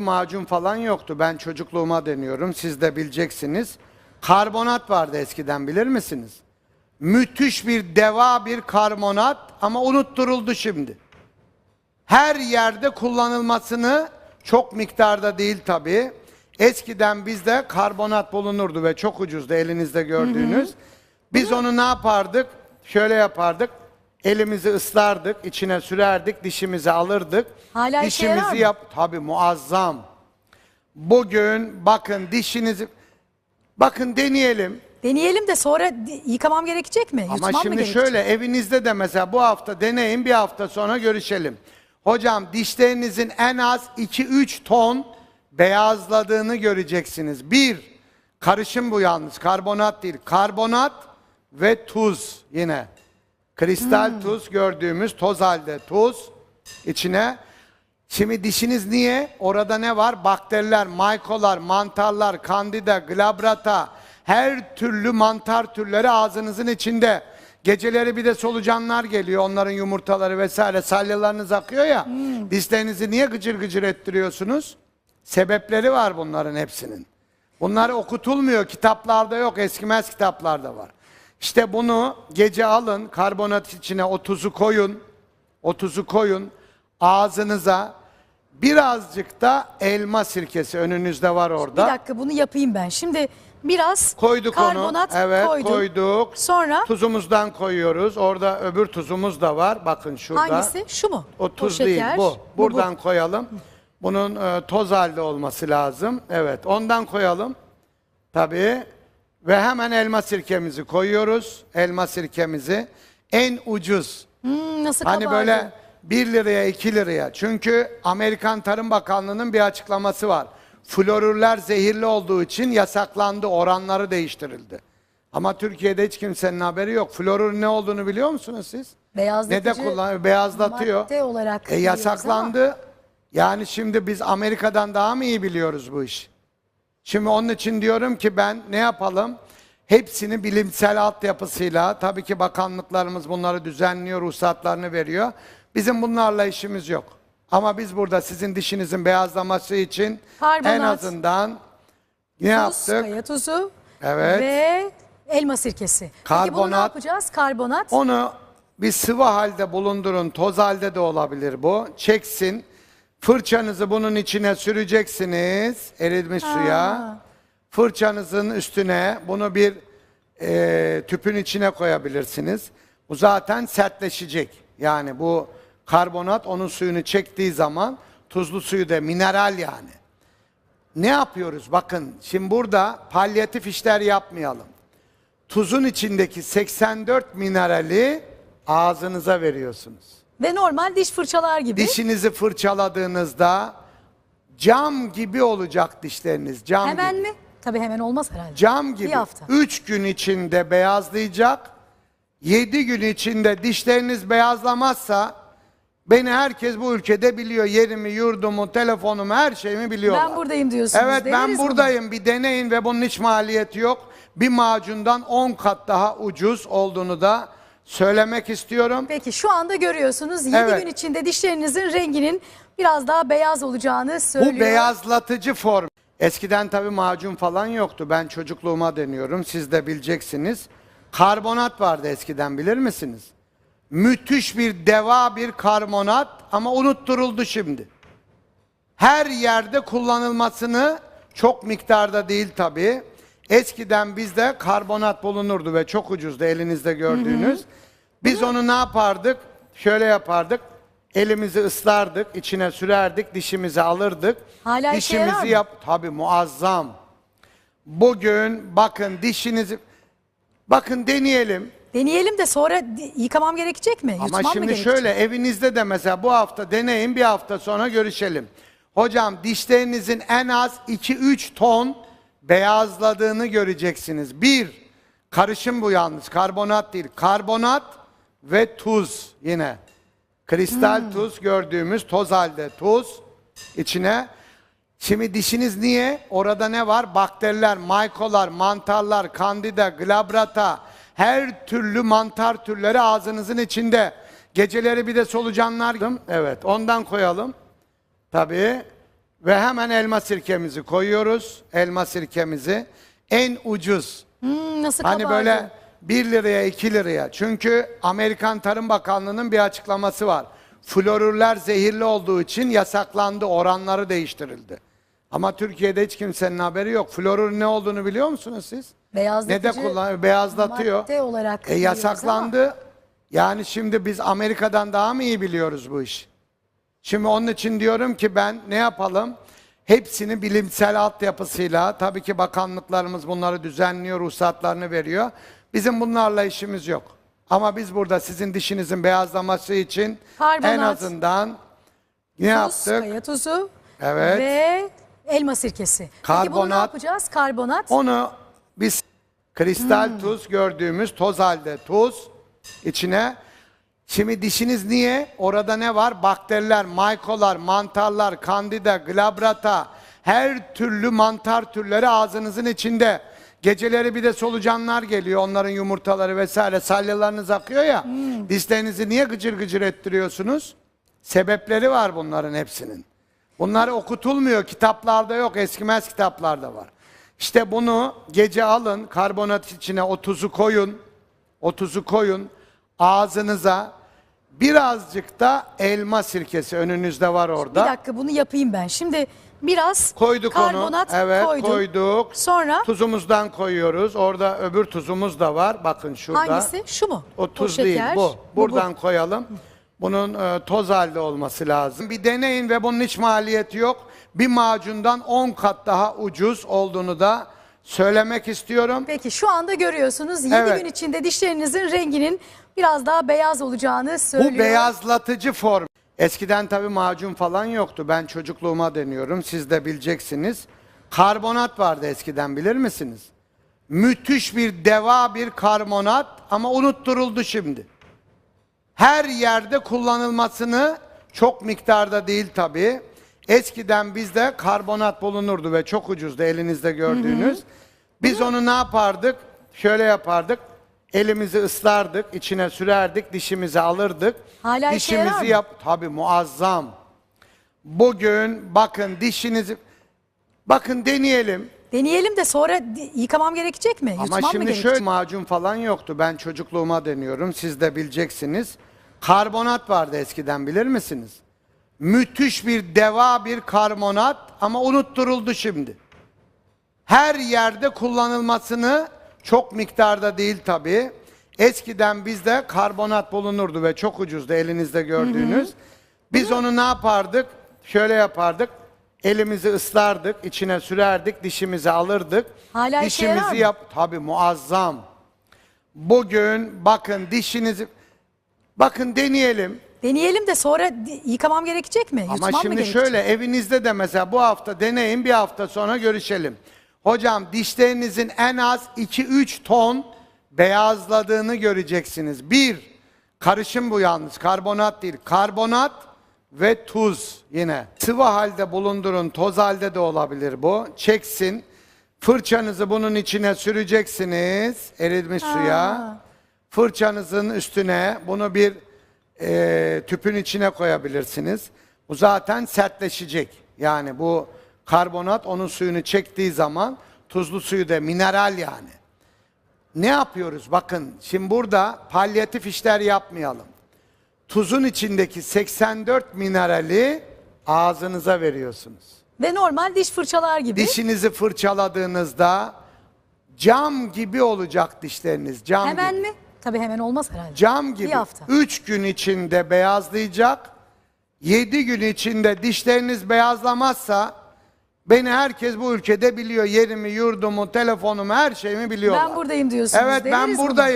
macun falan yoktu. Ben çocukluğuma deniyorum. Siz de bileceksiniz. Karbonat vardı eskiden bilir misiniz? Müthiş bir deva bir karbonat ama unutturuldu şimdi. Her yerde kullanılmasını çok miktarda değil tabii. Eskiden bizde karbonat bulunurdu ve çok ucuzdu elinizde gördüğünüz. Biz onu ne yapardık? Şöyle yapardık. Elimizi ıslardık, içine sürerdik, dişimizi alırdık. Hala işe yarar Dişimizi mı? yap tabii muazzam. Bugün bakın dişinizi bakın deneyelim. Deneyelim de sonra di- yıkamam gerekecek mi? Ama Yutmam mı şimdi gerekecek? şöyle evinizde de mesela bu hafta deneyin bir hafta sonra görüşelim. Hocam dişlerinizin en az 2-3 ton beyazladığını göreceksiniz. Bir, karışım bu yalnız karbonat değil. Karbonat ve tuz yine. Kristal Hmm. tuz gördüğümüz toz halde tuz içine. Şimdi dişiniz niye? Orada ne var? Bakteriler, maykolar, mantarlar, kandida, glabrata, her türlü mantar türleri ağzınızın içinde. Geceleri bir de solucanlar geliyor, onların yumurtaları vesaire, salyalarınız akıyor ya. Dişlerinizi niye gıcır gıcır ettiriyorsunuz? Sebepleri var bunların hepsinin. Bunlar okutulmuyor, kitaplarda yok, eskimez kitaplarda var. İşte bunu gece alın, karbonat içine o tuzu koyun, o tuzu koyun ağzınıza birazcık da elma sirkesi önünüzde var Bir orada. dakika bunu yapayım ben. Şimdi biraz Koyduk karbonat onu. Evet koyduk. koyduk. Sonra Tuzumuzdan koyuyoruz. Orada öbür tuzumuz da var. Bakın şurada. hangisi? Şu mu? O tuz şeker, değil bu. bu, Buradan bu. koyalım. Bunun e, toz halde olması lazım. Evet ondan koyalım. Tabii. Ve hemen elma sirkemizi koyuyoruz. Elma sirkemizi. En ucuz. Hmm, nasıl Hani kabardı? böyle 1 liraya 2 liraya. Çünkü Amerikan Tarım Bakanlığı'nın bir açıklaması var. Florürler zehirli olduğu için yasaklandı, oranları değiştirildi. Ama Türkiye'de hiç kimsenin haberi yok. Florür ne olduğunu biliyor musunuz siz? Ne de Beyazlatıcı kullanıyor? Beyazlatıyor. madde olarak E yasaklandı. Yani şimdi biz Amerika'dan daha mı iyi biliyoruz bu iş? Şimdi onun için diyorum ki ben ne yapalım? Hepsini bilimsel altyapısıyla tabii ki bakanlıklarımız bunları düzenliyor, ruhsatlarını veriyor. Bizim bunlarla işimiz yok. Ama biz burada sizin dişinizin beyazlaması için en Karbonat, azından ne Tuz, yaptık? kaya tuzu Evet. ve elma sirkesi. Peki bunu ne Karbonat. yapacağız? Karbonat. Onu bir sıvı halde bulundurun. Toz halde de olabilir bu. Çeksin. Fırçanızı bunun içine süreceksiniz. Erilmiş suya. Fırçanızın üstüne bunu bir e, tüpün içine koyabilirsiniz. Bu zaten sertleşecek. Yani bu karbonat onun suyunu çektiği zaman tuzlu suyu da mineral yani. Ne yapıyoruz? Bakın şimdi burada palyatif işler yapmayalım tuzun içindeki 84 minerali ağzınıza veriyorsunuz. Ve normal diş fırçalar gibi. Dişinizi fırçaladığınızda cam gibi olacak dişleriniz. Cam Hemen gibi. mi? Tabii hemen olmaz herhalde. Cam Bir gibi. hafta. 3 gün içinde beyazlayacak. 7 gün içinde dişleriniz beyazlamazsa beni herkes bu ülkede biliyor. Yerimi, yurdumu, telefonumu, her şeyimi biliyorlar. Ben buradayım diyorsunuz. Evet ben Deneriz buradayım. Bir deneyin ve bunun hiç maliyeti yok. Bir macundan 10 kat daha ucuz olduğunu da söylemek istiyorum. Peki şu anda görüyorsunuz 7 Evet. gün içinde dişlerinizin renginin biraz daha beyaz olacağını söylüyor. Bu beyazlatıcı form. Eskiden tabii macun falan yoktu. Ben çocukluğuma deniyorum. Siz de bileceksiniz. Karbonat vardı eskiden bilir misiniz? Müthiş bir deva bir karbonat ama unutturuldu şimdi. Her yerde kullanılmasını çok miktarda değil tabii. Eskiden bizde karbonat bulunurdu ve çok ucuzdu elinizde gördüğünüz. Biz onu ne yapardık? Şöyle yapardık. Elimizi ıslardık, içine sürerdik, dişimizi alırdık. Hala işe yarar Dişimizi mı? yap tabii muazzam. Bugün bakın dişinizi bakın deneyelim. Deneyelim de sonra di- yıkamam gerekecek mi? Ama Yutmam mı şimdi gerekecek? şöyle evinizde de mesela bu hafta deneyin bir hafta sonra görüşelim. Hocam dişlerinizin en az 2-3 ton beyazladığını göreceksiniz. Bir, karışım bu yalnız karbonat değil. Karbonat ve tuz yine. Kristal tuz gördüğümüz toz halde tuz içine. Şimdi dişiniz niye? Orada ne var? Bakteriler, maykolar, mantarlar, kandida, glabrata, her türlü mantar türleri ağzınızın içinde. Geceleri bir de solucanlar. Evet, ondan koyalım. Tabii. Ve hemen elma sirkemizi koyuyoruz. Elma sirkemizi. En ucuz. Hmm, nasıl Hani kabardı? böyle 1 liraya 2 liraya. Çünkü Amerikan Tarım Bakanlığı'nın bir açıklaması var. Florürler zehirli olduğu için yasaklandı, oranları değiştirildi. Ama Türkiye'de hiç kimsenin haberi yok. Florür ne olduğunu biliyor musunuz siz? Beyazlatıcı Ne de kullanıyor? Beyazlatıyor. madde olarak E, yasaklandı. Yani şimdi biz Amerika'dan daha mı iyi biliyoruz bu iş? Şimdi onun için diyorum ki ben ne yapalım? Hepsini bilimsel altyapısıyla tabii ki bakanlıklarımız bunları düzenliyor, ruhsatlarını veriyor. Bizim bunlarla işimiz yok. Ama biz burada sizin dişinizin beyazlaması için Karbonat. en azından ne Tuz, yaptık? kaya tuzu Evet. ve elma sirkesi. Peki bunu ne Karbonat. yapacağız? Karbonat. Onu biz kristal Hmm. tuz gördüğümüz toz halde tuz içine Şimdi dişiniz niye? Orada ne var? Bakteriler, maykolar, mantarlar, kandida, glabrata, her türlü mantar türleri ağzınızın içinde. Geceleri bir de solucanlar geliyor, onların yumurtaları vesaire, salyalarınız akıyor ya. Hmm. Dişlerinizi niye gıcır gıcır ettiriyorsunuz? Sebepleri var bunların hepsinin. Bunlar okutulmuyor, kitaplarda yok, eskimez kitaplarda var. İşte bunu gece alın, karbonat içine o tuzu koyun, o tuzu koyun, ağzınıza birazcık da elma sirkesi önünüzde var Bir orada. dakika bunu yapayım ben. Şimdi biraz Koyduk karbonat onu. Evet koyduk. koyduk. Sonra Tuzumuzdan koyuyoruz. Orada öbür tuzumuz da var. Bakın şurada. hangisi? Şu mu? O tuz şeker, değil bu. bu, Buradan koyalım. Bunun e, toz halde olması lazım. Bir deneyin ve bunun hiç maliyeti yok. Bir macundan 10 kat daha ucuz olduğunu da söylemek istiyorum. Peki şu anda görüyorsunuz 7 Evet. gün içinde dişlerinizin renginin biraz daha beyaz olacağını söylüyor. Bu beyazlatıcı form. Eskiden tabii macun falan yoktu. Ben çocukluğuma deniyorum. Siz de bileceksiniz. Karbonat vardı eskiden bilir misiniz? Müthiş bir deva bir karbonat ama unutturuldu şimdi. Her yerde kullanılmasını çok miktarda değil tabii. Eskiden bizde karbonat bulunurdu ve çok ucuzdu elinizde gördüğünüz. Biz onu ne yapardık? Şöyle yapardık. Elimizi ıslardık, içine sürerdik, dişimizi alırdık. Hala işe yarar Dişimizi yap tabii muazzam. Bugün bakın dişinizi bakın deneyelim. Deneyelim de sonra di- yıkamam gerekecek mi? Ama Yutmam mı şimdi gerekecek? şöyle macun falan yoktu. Ben çocukluğuma deniyorum. Siz de bileceksiniz. Karbonat vardı eskiden bilir misiniz? Müthiş bir deva bir karbonat ama unutturuldu şimdi. Her yerde kullanılmasını çok miktarda değil tabii. Eskiden bizde karbonat bulunurdu ve çok ucuzdu elinizde gördüğünüz. Biz onu ne yapardık? Şöyle yapardık. Elimizi ıslardık, içine sürerdik, dişimizi alırdık. Hala işe yarar Dişimizi mı? yap tabii muazzam. Bugün bakın dişinizi bakın deneyelim. Deneyelim de sonra yıkamam gerekecek mi? Yutmam Ama mı şimdi gerekecek? şöyle evinizde de mesela bu hafta deneyin bir hafta sonra görüşelim. Hocam dişlerinizin en az 2-3 ton beyazladığını göreceksiniz. Bir, karışım bu yalnız karbonat değil. Karbonat ve tuz yine. Sıvı halde bulundurun toz halde de olabilir bu. Çeksin. Fırçanızı bunun içine süreceksiniz eritmiş suya. Fırçanızın üstüne bunu bir e, tüpün içine koyabilirsiniz. Bu zaten sertleşecek. Yani bu karbonat onun suyunu çektiği zaman tuzlu suyu da mineral yani. Ne yapıyoruz? Bakın şimdi burada palyatif işler yapmayalım. Tuzun içindeki 84 minerali ağzınıza veriyorsunuz. Ve normal diş fırçalar gibi. Dişinizi fırçaladığınızda cam gibi olacak dişleriniz. Cam hemen gibi. mi? Tabii hemen olmaz herhalde. Cam gibi. Bir hafta. 3 gün içinde beyazlayacak. 7 gün içinde dişleriniz beyazlamazsa beni herkes bu ülkede biliyor. Yerimi, yurdumu, telefonumu, her şeyimi biliyorlar. Ben buradayım diyorsunuz. Evet ben Deneriz bunu. buradayım.